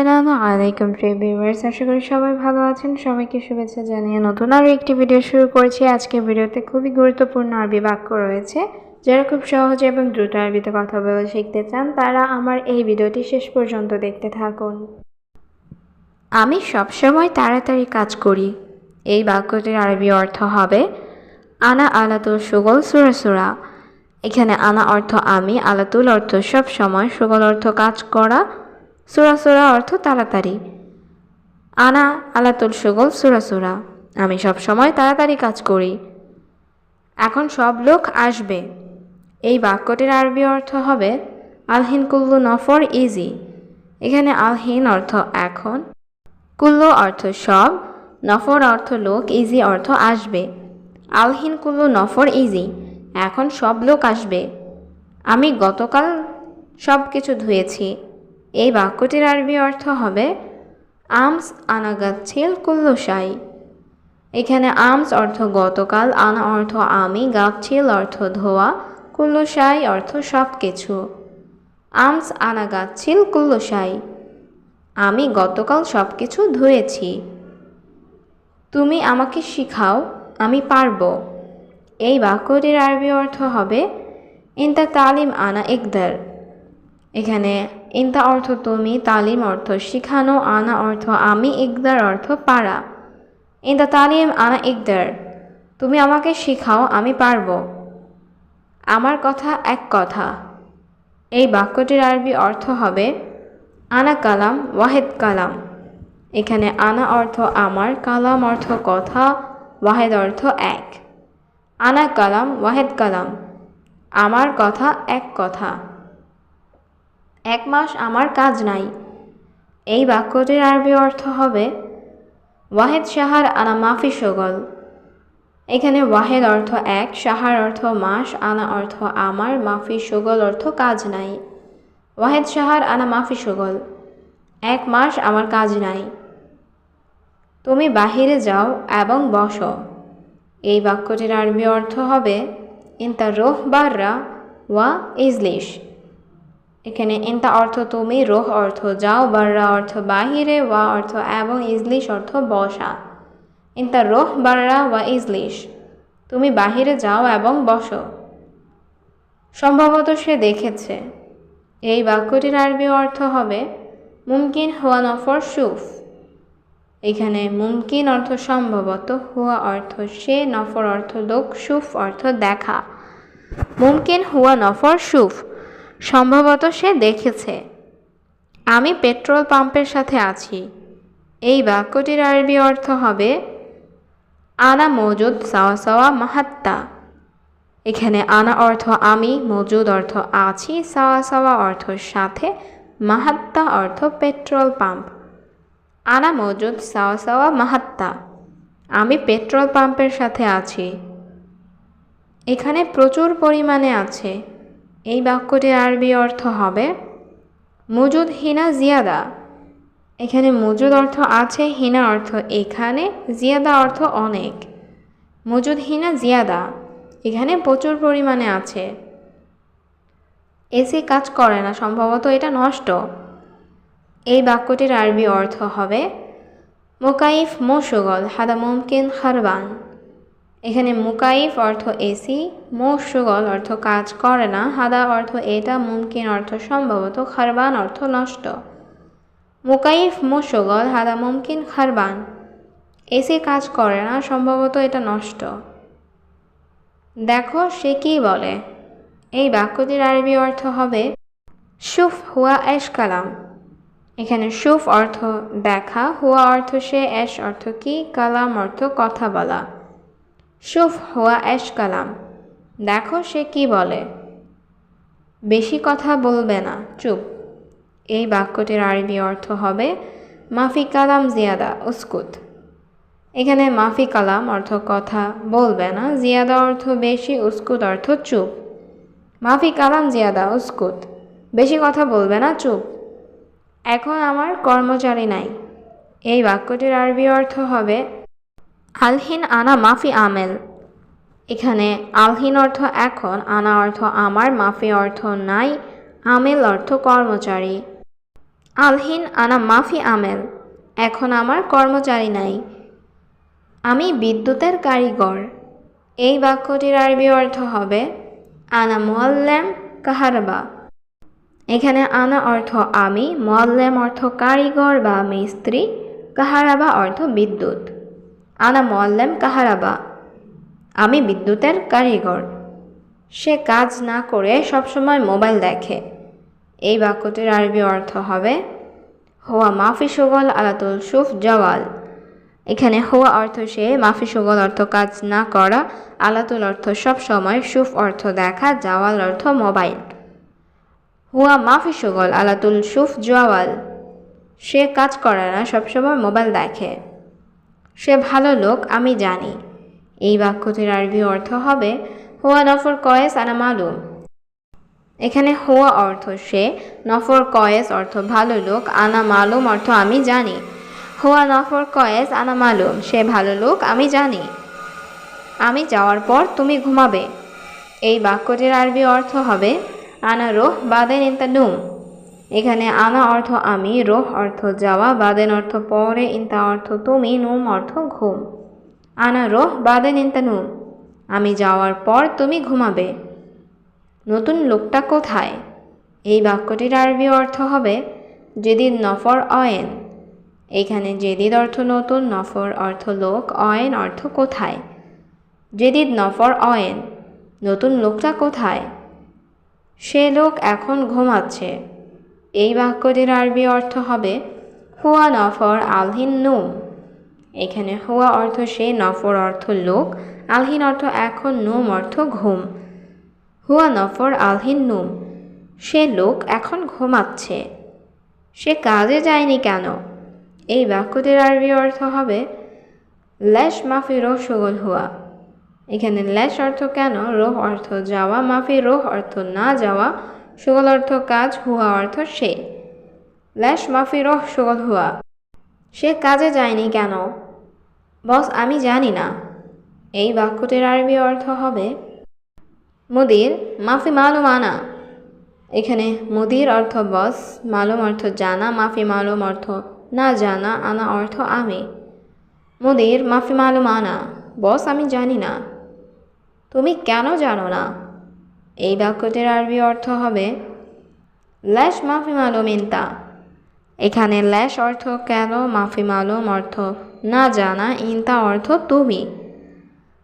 আসসালামু আলাইকুম, প্রিয় ভিউয়ার্স। আশা করি সবাই ভালো আছেন। সবাইকে শুভেচ্ছা জানিয়ে নতুন আরও একটি ভিডিও শুরু করেছি। আজকে ভিডিওতে খুবই গুরুত্বপূর্ণ আরবি বাক্য রয়েছে। যারা খুব সহজে এবং দ্রুত আরবিতে কথা বলে শিখতে চান, তারা আমার এই ভিডিওটি শেষ পর্যন্ত দেখতে থাকুন। আমি সবসময় তাড়াতাড়ি কাজ করি। এই বাক্যটির আরবি অর্থ হবে, আনা আলাতুল সুগল সুরা সুরা। এখানে আনা অর্থ আমি আলাতুল অর্থ সব সময় সুগল অর্থ কাজ করা সুরা অর্থ তাড়াতাড়ি। আনা আলাতুল সুগল, সুরা আমি সব সময় তাড়াতাড়ি কাজ করি। এখন সব লোক আসবে। এই বাক্যটির আরবি অর্থ হবে, আলহিন কুল্লু নফর ইজি। এখানে আলহিন অর্থ এখন, কুল্লু অর্থ সব, নফর অর্থ লোক, ইজি অর্থ আসবে। আলহিন কুল্লু নফর ইজি, এখন সব লোক আসবে। আমি গতকাল সব কিছু ধুয়েছি। এই বাক্যটির আরবি অর্থ হবে, আমস আনাগাচ্ছিল কুল্লু সাই এখানে আমস অর্থ গতকাল, আনা অর্থ আমি গাচ্ছিল অর্থ ধোয়া কুল্লুসাই অর্থ সব কিছু আমস আনা গাচ্ছিল কুল্লু আমি গতকাল সব কিছু ধুয়েছি। তুমি আমাকে শিখাও, আমি পারব। এই বাক্যটির আরবি অর্থ হবে, ইন্তা তালিম আনা ইকদার। এখানে ইন্তা অর্থ তুমি, তালিম অর্থ শিখানো, আনা অর্থ আমি, ইকদার অর্থ পারা। ইন্তা তালিম, আনা, ইকদার। তুমি আমাকে শিখাও, আমি পারব। আমার কথা এক কথা। এই বাক্যটির আরবি অর্থ হবে, আনা কালাম, ওয়াহেদ কালাম। এখানে আনা অর্থ আমার, কালাম অর্থ কথা, ওয়াহেদ অর্থ এক। আনা কালাম, ওয়াহেদ কালাম। আমার কথা এক কথা। এক মাস আমার কাজ নাই। এই বাক্যটির আরবি অর্থ হবে, ওয়াহেদ সাহার আনা মাফি সগল। এখানে ওয়াহেদ অর্থ এক সাহার অর্থ মাস, আনা অর্থ আমার, মাফি সগল অর্থ কাজ নাই। ওয়াহেদ সাহার আনা মাফি সগল। এক মাস আমার কাজ নাই। তুমি বাহিরে যাও এবং বসো। এই বাক্যটির আরবি অর্থ হবে, ইন্তা রোহ বাররা ওয়া ইজলিশ। এখানে ইন্তা অর্থ তুমি, রোহ অর্থ যাও, বাররা অর্থ বাহিরে, ওয়া অর্থ এবং ইজলিশ অর্থ বসা। ইন্তা রোহ, বাররা, ওয়া ইজলিশ। তুমি বাহিরে যাও এবং বসো। সম্ভবত সে দেখেছে। এই বাক্যটির আরবি অর্থ হবে, মুমকিন হুয়া নফর সুফ। এখানে মুমকিন অর্থ সম্ভবত, হুয়া অর্থ সে, নফর অর্থ লোক, সুফ অর্থ দেখা। মুমকিন হুয়া নফর সুফ। সম্ভবত সে দেখেছে। আমি পেট্রোল পাম্পের সাথে আছি। এই বাক্যটির আরবি অর্থ হবে, আনা মজুদ সাওয়া সাওয়া মাহাত্তা। এখানে আনা অর্থ আমি মজুদ অর্থ আছি সাওয়া সাওয়া অর্থ সাথে মাহাত্তা অর্থ পেট্রোল পাম্প। আনা মজুদ সাওয়া সাওয়া মাহাত্তা। আমি পেট্রোল পাম্পের সাথে আছি। এখানে প্রচুর পরিমাণে আছে। এই বাক্যটির আরবি অর্থ হবে মজুদ হিনা জিয়াদা। এখানে মজুদ অর্থ আছে, হিনা অর্থ এখানে, জিয়াদা অর্থ অনেক। মজুদ হিনা জিয়াদা, এখানে প্রচুর পরিমাণে আছে। এসি কাজ করে না, সম্ভবত এটা নষ্ট। এই বাক্যটির আরবি অর্থ হবে মোকাইফ মোশগল হাদা মুমকিন হারবান এখানে মুকাইফ অর্থ এসি, মোশগল অর্থ কাজ করে না, হাদা অর্থ এটা, মুমকিন অর্থ সম্ভবত খারবান অর্থ নষ্ট। মুকাইফ মোশগল, হাদা মুমকিন খারবান। এসি কাজ করে না, সম্ভবত এটা নষ্ট। দেখো সে কি বলে। এই বাক্যটির আরবি অর্থ হবে, সুফ হুয়া এশ কালাম। এখানে সুফ অর্থ দেখা, হুয়া অর্থ সে, এশ অর্থ কি, কালাম অর্থ কথা বলা। সুফ হুয়া এশ কালাম। দেখো সে কি বলে। বেশি কথা বলবে না, চুপ। এই বাক্যটির আরবি অর্থ হবে, মাফি কালাম জিয়াদা, উস্কুত। এখানে মাফি কালাম অর্থ কথা বলবে না, জিয়াদা অর্থ বেশি, উস্কুত অর্থ চুপ। মাফি কালাম জিয়াদা, উস্কুত। বেশি কথা বলবে না, চুপ। এখন আমার কর্মচারী নাই। এই বাক্যটির আরবি অর্থ হবে আলহিন আনা মাফি আমেল। এখানে আলহিন অর্থ এখন, আনা অর্থ আমার, মাফি অর্থ নাই, আমেল অর্থ কর্মচারী। আলহিন আনা মাফি আমেল, এখন আমার কর্মচারী নাই। আমি বিদ্যুতের কারিগর। এই বাক্যটির আরবি অর্থ হবে, আনা মোয়াল্লাম কাহারবা। এখানে আনা অর্থ আমি, মোয়াল্লাম অর্থ কারিগর বা মিস্ত্রি, কাহারাবা অর্থ বিদ্যুৎ। আনা মোয়াল্লাম কাহারাবা? আমি বিদ্যুতের কারিগর। সে কাজ না করে সবসময় মোবাইল দেখে। এই বাক্যটির আরবি অর্থ হবে, হোয়া মাফি সুগল আলাতুল সুফ জওয়াল। এখানে হোয়া অর্থ সে, মাফি সুগল অর্থ কাজ না করা, আলাতুল অর্থ সব সময় সুফ অর্থ দেখা, জাওয়াল অর্থ মোবাইল। হুয়া মাফি সুগল আলাতুল সুফ জওয়াল। সে কাজ করে না, সবসময় মোবাইল দেখে। সে ভালো লোক, আমি জানি। এই বাক্যটির আরবি অর্থ হবে, হুয়া নফর কয়েস আনা মালুম। এখানে হুয়া অর্থ সে, নফর কয়েস অর্থ ভালো লোক, আনা মালুম অর্থ আমি জানি। হুয়া নফর কয়েস আনা মালুম সে ভালো লোক, আমি জানি। আমি যাওয়ার পর তুমি ঘুমাবে। এই বাক্যটির আরবি অর্থ হবে, আনা রোহ বাদেন ইন্তা নুম। এখানে আনা অর্থ আমি, রোহ অর্থ যাওয়া, বাদেন অর্থ পরে, ইন্তা অর্থ তুমি, নুম অর্থ ঘুম। আনা রোহ, বাদেন ইন্তা নুম। আমি যাওয়ার পর তুমি ঘুমাবে। নতুন লোকটা কোথায়? এই বাক্যটির আরবি অর্থ হবে যেদিন নফর অয়েন। এখানে জেদিদ অর্থ নতুন, নফর অর্থ লোক, অয়েন অর্থ কোথায়? জেদিদ নফর অয়েন, নতুন লোকটা কোথায়? সে লোক এখন ঘুমাচ্ছে। এই বাক্যটির আরবি অর্থ হবে, হুয়া নফর আলহিন নুম। এখানে হুয়া অর্থ সে, নফর অর্থ লোক, আলহিন অর্থ এখন, নুম অর্থ ঘুম। হুয়া নফর আলহিন নুম। সে লোক এখন ঘুমাচ্ছে। সে কাজে যায়নি কেন? এই বাক্যটির আরবি অর্থ হবে ল্যাশ মাফি রোহ সুগল হুয়া। এখানে ল্যাশ অর্থ কেন? রোহ অর্থ যাওয়া, মাফি রোহ অর্থ না যাওয়া। সুগল অর্থ কাজ, হুয়া অর্থ সে। ল্যাশ মাফি রহ সুগল হুয়া। সে কাজে যায়নি কেন? বস, আমি জানি না। এই বাক্যটির আরবি অর্থ হবে, মুদির, মাফি মালুম আনা। এখানে মুদির অর্থ বস, মালুম অর্থ জানা, মাফি মালুম অর্থ না জানা, আনা অর্থ আমি। মুদির, মাফি মালুম আনা। বস, আমি জানি না। তুমি কেন জানো না? এই বাক্যটির আরবি অর্থ হবে ল্যাশ মাফি মালুম ইন্তা। এখানে ল্যাশ অর্থ কেন, মাফি মালুম অর্থ না জানা ইন্তা অর্থ তুমি।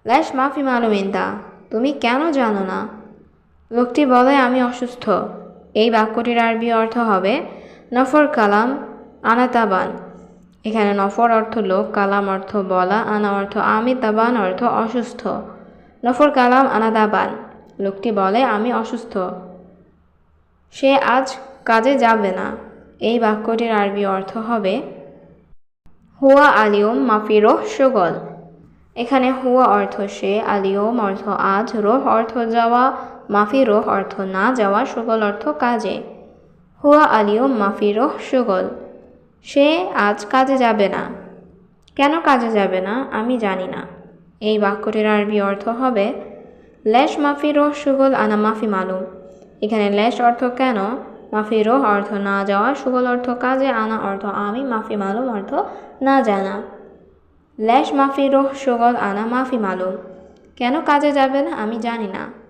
ল্যাশ মাফি মালুম ইন্তা। তুমি কেন জানো না? লোকটি বলে, আমি অসুস্থ। এই বাক্যটির আরবি অর্থ হবে, নফর কালাম আনা তাবান এখানে নফর অর্থ লোক, কালাম অর্থ বলা, আনা অর্থ আমি তাবান, অর্থ অসুস্থ। নফর কালাম আনা তাবান লোকটি বলে, আমি অসুস্থ। সে আজ কাজে যাবে না। এই বাক্যটির আরবি অর্থ হবে, হুয়া আলিয়ম মাফিরোহ সুগল। এখানে হুয়া অর্থ সে, আলিয়ম অর্থ আজ, রোহ অর্থ যাওয়া, মাফি রোহ অর্থ না যাওয়া, সুগল অর্থ কাজে। হুয়া আলিয়ম মাফি রোহ সুগল। সে আজ কাজে যাবে না। কেন কাজে যাবে না? আমি জানি না। এই বাক্যটির আরবি অর্থ হবে ল্যাশ মাফি রোহ সুগল আনা মাফি মালুম। এখানে ল্যাশ অর্থ কেন? মাফি রোহ অর্থ না যাওয়া, সুগল অর্থ কাজে আনা, অর্থ আমি, মাফি মালুম অর্থ না জানা। ল্যাশ মাফি রোহ সুগল আনা, মাফি মালুম। কেন কাজে যাবে না আমি জানি না।